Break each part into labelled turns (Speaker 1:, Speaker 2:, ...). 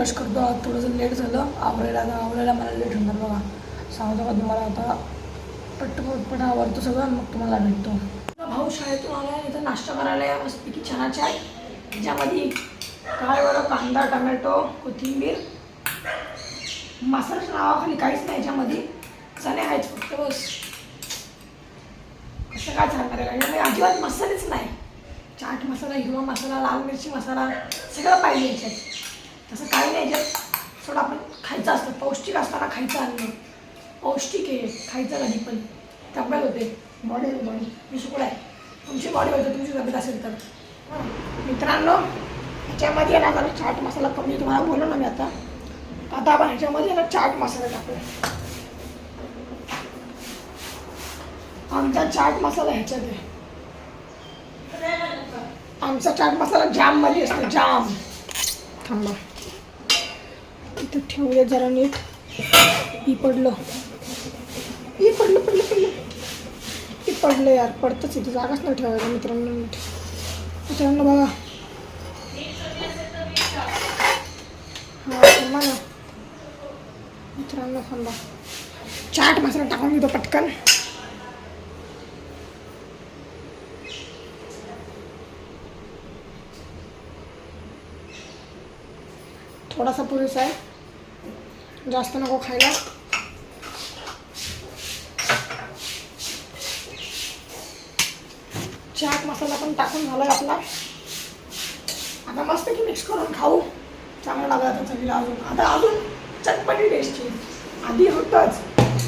Speaker 1: Brush करतो. आज थोडंसं लेट झालं. आवरायला आता आवरायला मला लेट होणार बघा. सांगतो का तुम्हाला आता? पटपट आवडतो सगळं मग तुम्हाला भेटतो. भाऊ शाळेतून आला इथं नाश्ता करायला या मस्तपैकी छान चाय. ज्यामध्ये काय बरं कांदा टमॅटो कोथिंबीर मसाल्याच्या नावाखाली काहीच नाही याच्यामध्ये. चणे आहेत फक्त बस. कसं काय सांगणार आहे? याच्यामध्ये अजिबात मसालेच नाही. चाट मसाला हिरवा मसाला लाल मिरची मसाला सगळं पाहिजे याच्यात. तसं काही नाही याच्यात थोडं आपण खायचं असतं पौष्टिक असताना खायचं अन्न पौष्टिक आहे खायचं कधी पण तब्येत होते. बॉडी बॉडी मी सुकड आहे. तुमची बॉडी होते तुमची तब्येत असेल तर. मित्रांनो ह्याच्यामध्ये ना जरा चाट मसाला कमी. तुम्हाला बोललो ना मी आता. आता आपण ह्याच्यामध्ये ना चाट मसाला टाकूया. आमचा चाट मसाला ह्याच्यात आहे. आमचा चाट मसाला जाममध्ये असतो जाम थांबा. इथं ठेवूया जरा नीट. ही पडलं. ही पडलं पडलं पडलं. ही पडलं यार पडतंच इथे. जागाच नाही ठेवायला मित्रांनो नीट. मित्रांनो बघा. हां थांबा ना. मित्रांनो थांबा. चाट मसाला टाकून घेतो पटकन. थोडासा पुरेसा आहे. जास्त नको खायला. चाट मसाला पण टाकून झाला आपला. आता मस्त की मिक्स करून खाऊ. चांगलं लागलं आता चवीला अजून. आता अजून चटपटी टेस्ट येईल. आधी होतंच.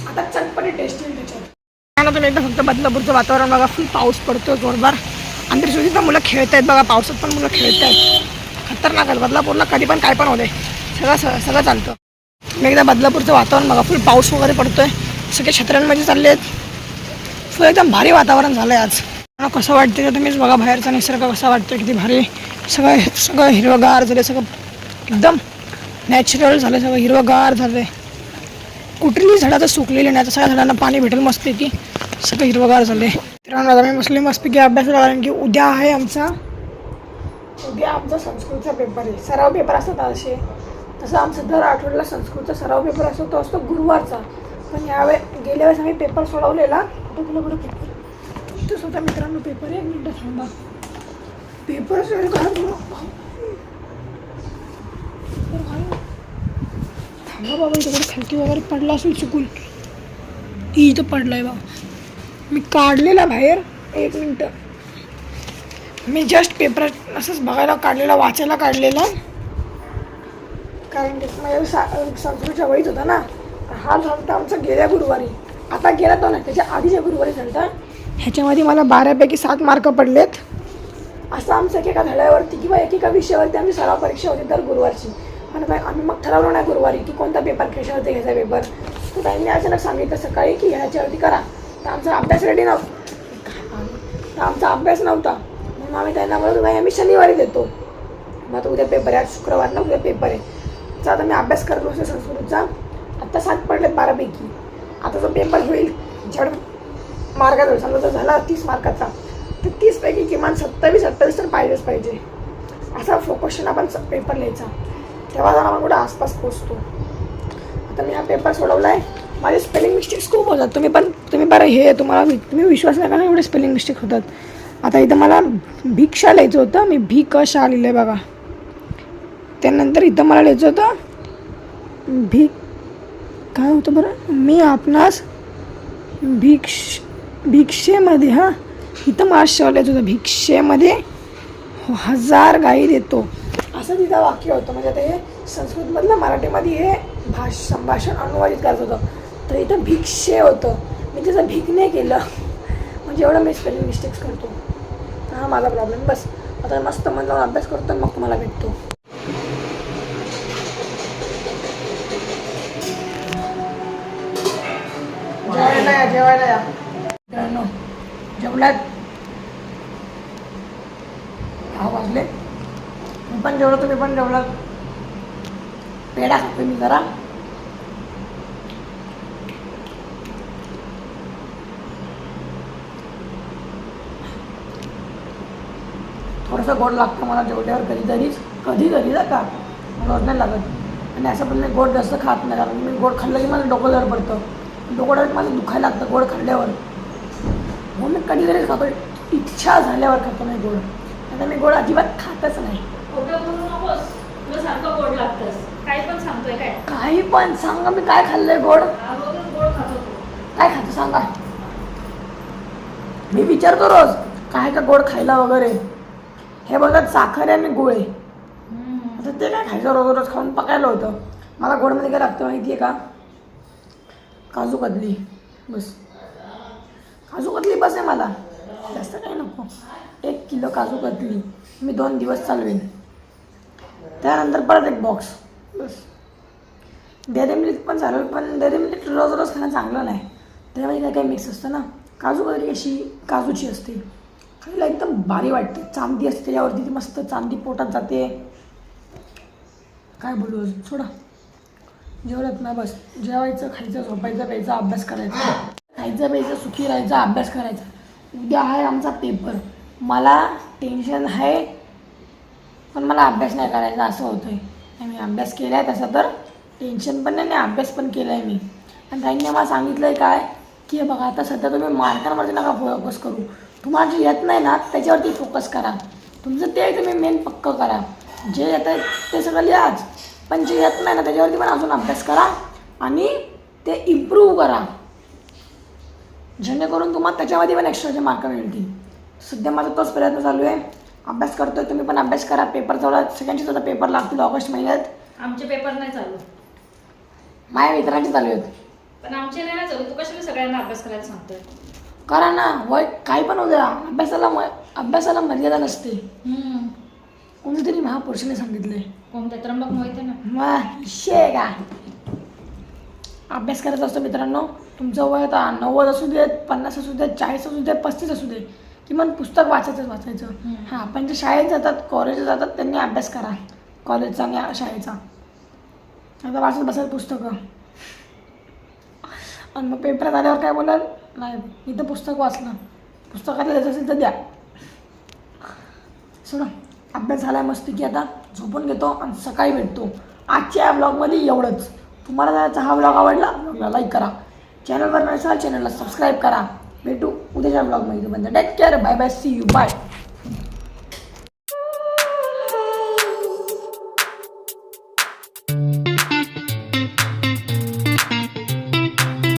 Speaker 1: आता चटपटी टेस्ट येईल त्याच्यात. ना तुम्ही एकदा फक्त बदलापूरचं वातावरण बघा. फुल पाऊस पडतो जोरदार. आणि तरी सुद्धा मुलं खेळत आहेत बघा. पावसात पण मुलं खेळत आहेत खतरनाक आहे बदलापूरला कधी पण काय पण होते सगळं सगळं चालतं. मी एकदा बदलापूरचं वातावरण बघा. फुल पाऊस वगैरे पडतोय. सगळे छत्र्यांमध्ये चालले आहेत. फुल एकदम भारी वातावरण झालं आहे आज. मला कसं वाटतं की तुम्हीच बघा बाहेरचा निसर्ग कसा वाटतो किती भारी. सगळं सगळं हिरवगार झाले सगळं एकदम नॅचरल झालं सगळं हिरवगार झालं कुठलीही झाडं तर सुकलेली नाही आता सगळ्या झाडांना पाणी भेटेल मस्तपैकी सगळं हिरवगार झाले मित्रांनो आता मी बसले मस्तपैकी अभ्यास कारण की उद्या आहे आमचा उद्या आमचा संस्कृतचा पेपर आहे. सराव पेपर असतात असे. तसं आमचं दर आठवड्याला संस्कृतचा सराव पेपर असतो तो असतो गुरुवारचा. पण यावे गेल्या वेळेस आम्ही पेपर सोडवलेला. कुठं गेला बरं पेपर तो स्वतः मित्रांनो पेपर एक मिनटं थांबा. पेपर थांबा बाबा इकडे खालती वगैरे पडला असेल चुकून. इथं पडलाय बा. मी काढलेला बाहेर एक मिनटं. मी जस्ट पेपर असंच बघायला काढलेला वाचायला काढलेला. कारण की माझ्या सा संस्कृतच्या वळीत होता ना हा झालता आमचा गेल्या गुरुवारी आता गेला तो नाही त्याच्या आधीच्या गुरुवारी झालता ह्याच्यामध्ये मला बारापैकी सात मार्क पडलेत. असं आमचं एकेका धड्यावरती किंवा एकेका विषयावरती आमची सराव परीक्षा होती दर गुरुवारची. पण काय आम्ही मग ठरवलं नाही गुरुवारी की कोणता पेपर कशावरती घ्यायचा पेपर तर त्यांनी अचानक सांगितलं सकाळी की ह्याच्यावरती करा. तर आमचा अभ्यास रेडी नव्हता. तर आमचा अभ्यास नव्हता. म्हणून आम्ही त्यांना म्हणत नाही आम्ही शनिवारी देतो. मग आता उद्या पेपर आहे शुक्रवार ना उद्या पेपर आहे. चा आता मी अभ्यास करत बसले संस्कृतचा आत्ता सात पडले बारापैकी. आता जो पेपर होईल जड मार्काचा होईल. समजा जर झाला तीस मार्काचा तर तीसपैकी किमान सत्तावीस अठ्ठावीस तर पाहिजेच पाहिजे. असा फोकशन आपण पेपर लिहायचा. तेव्हा जरा आपण कुठं आसपास पोचतो आता मी हा पेपर सोडवला आहे माझे स्पेलिंग मिस्टेक्स खूप होतात. तुम्ही पण तुम्ही बरं हे तुम्हाला तुम्ही विश्वास नाही का एवढे स्पेलिंग मिस्टेक होतात. आता इथं मला भिक्षा लिहायचं होतं. मी भी क शा लिहिलं आहे बघा. त्यानंतर इथं मला लिहायचं होतं. भीक. काय होतं बरं? मी आपणास भिक्ष भिक्षेमध्ये हां? इथं मला लिहायचं होतं. भिक्षेमध्ये हजार गाई देतो. असं तिथं वाक्य होतं. म्हणजे आता हे संस्कृतमधलं मराठीमध्ये हे भाष संभाषण अनुवादित करत होतं. तर इथं भिक्षे होतं. मी त्याचं भिक नाही केलं. म्हणजे एवढं मी स्पेलिंग मिस्टेक्स करतो. तर हा माझा प्रॉब्लेम बस. आता मस्त मन अभ्यास करतो मग तुम्हाला भेटतो. या जेवायला या. मित्रांनो जेवल्यात दहा वाजले. मी पण जेवलो तुम्ही पण जेवलात? पेढा खातो मी जरा. थोडंसं गोड लागतं मला जेवल्यावर कधीतरीच. कधीतरी का? रोज नाही लागत. आणि असं पण मी गोड जास्त खात नाही कारण मी गोड खाल्लं की मला डोकं जर पडतं डोकं माझं दुखायला लागतं गोड खाल्ल्यावर. हो मी कधीतरी खातो इच्छा झाल्यावर खातो नाही गोड. आता मी गोड अजिबात खातच नाही.
Speaker 2: काही पण
Speaker 1: सांगा मी काय खाल्लंय गोड? काय खातो सांगा. मी विचारतो रोज काय का गोड खायला वगैरे? हे बोलतात साखर आहे आणि गुळ आता ते काय खायचं रोज रोज खाऊन पकायला होतं. मला गोडमध्ये काय लागतं माहिती आहे का? काजू कदली बस. काजू कदली बस आहे मला. जास्त काही नको. एक किलो काजू कदली मी दोन दिवस चालवेन. त्यानंतर परत एक बॉक्स बस. डेअरी मिल्क पण चालेल पण डेअरी मिल्क रोज रोज खाणं चांगलं नाही. त्यामध्ये काय काय मिक्स असतं ना. काजू कदली अशी काजूची असते. खायला एकदम भारी वाटते. चांदी असते त्याच्यावरती ती मस्त चांदी पोटात जाते. काय बोलू अजून? सोडा. जेवढ्यात ना बस जेवायचं खायचं झोपायचं प्यायचं अभ्यास करायचा. खायचं प्यायचं सुखी राहायचं अभ्यास करायचा. उद्या आहे आमचा पेपर मला टेन्शन आहे पण मला अभ्यास नाही करायचा असं होतं आहे मी अभ्यास केला आहे तसा तर टेन्शन पण नाही आणि अभ्यास पण केला आहे मी. आणि त्यांनी मला सांगितलं आहे काय की हे बघा आता सध्या तुम्ही मार्कांवरती नका फोकस करू. तुम्हाला जे येत नाही ना त्याच्यावरती फोकस करा. तुमचं ते तुम्ही मेन पक्कं करा. जे येत आहे ते सगळं लिहाच पण जे येत नाही ना त्याच्यावरती पण अजून अभ्यास करा आणि ते इम्प्रूव्ह करा. जेणेकरून तुम्हाला त्याच्यामध्ये पण एक्स्ट्राचे मार्क मिळतील. सध्या माझा तोच प्रयत्न चालू आहे. अभ्यास करतोय तुम्ही पण अभ्यास करा. पेपर जवळ सेकंडचे सुद्धा पेपर लागतील ऑगस्ट महिन्यात.
Speaker 2: आमचे पेपर नाही चालू.
Speaker 1: माझ्या मित्रांचे चालू आहेत.
Speaker 2: पण आमचे नाही ना चालू. तू कशाला सगळ्यांना अभ्यास करायला सांगतोय?
Speaker 1: करा ना वय काही पण होऊ द्या. अभ्यासाला अभ्यासाला मर्यादा नसते. कोणीतरी महापुरुषाने सांगितले
Speaker 2: कोणत्या त्र्यंबक मोहिते ना.
Speaker 1: मग शे का? अभ्यास करत असतो मित्रांनो. तुमचं वय आता नव्वद असू देत पन्नास असू देत चाळीस असू देत पस्तीस असू दे किमान पुस्तक वाचायचं.
Speaker 2: हम्म.
Speaker 1: हां पण जे शाळेत जातात कॉलेजला जातात त्यांनी अभ्यास करा. कॉलेजचा आणि शाळेचा. आता वाचत बसाल पुस्तकं. आणि मग पेपरात आल्यावर काय बोलाल? नाही मी तर पुस्तक वाचलं. पुस्तकातलं द्यायचं असेल तर द्या. सोडा. अभ्यास झाला आहे मस्त की आता झोपून घेतो आणि सकाळी भेटतो. आजच्या या ब्लॉगमध्ये एवढंच. तुम्हाला त्याचा हा ब्लॉग आवडला ब्लॉगला लाईक करा. चॅनलवर नसाल चॅनलला सबस्क्राईब करा. भेटू उद्याच्या ब्लॉगमध्ये बंद. Take care bye bye see you bye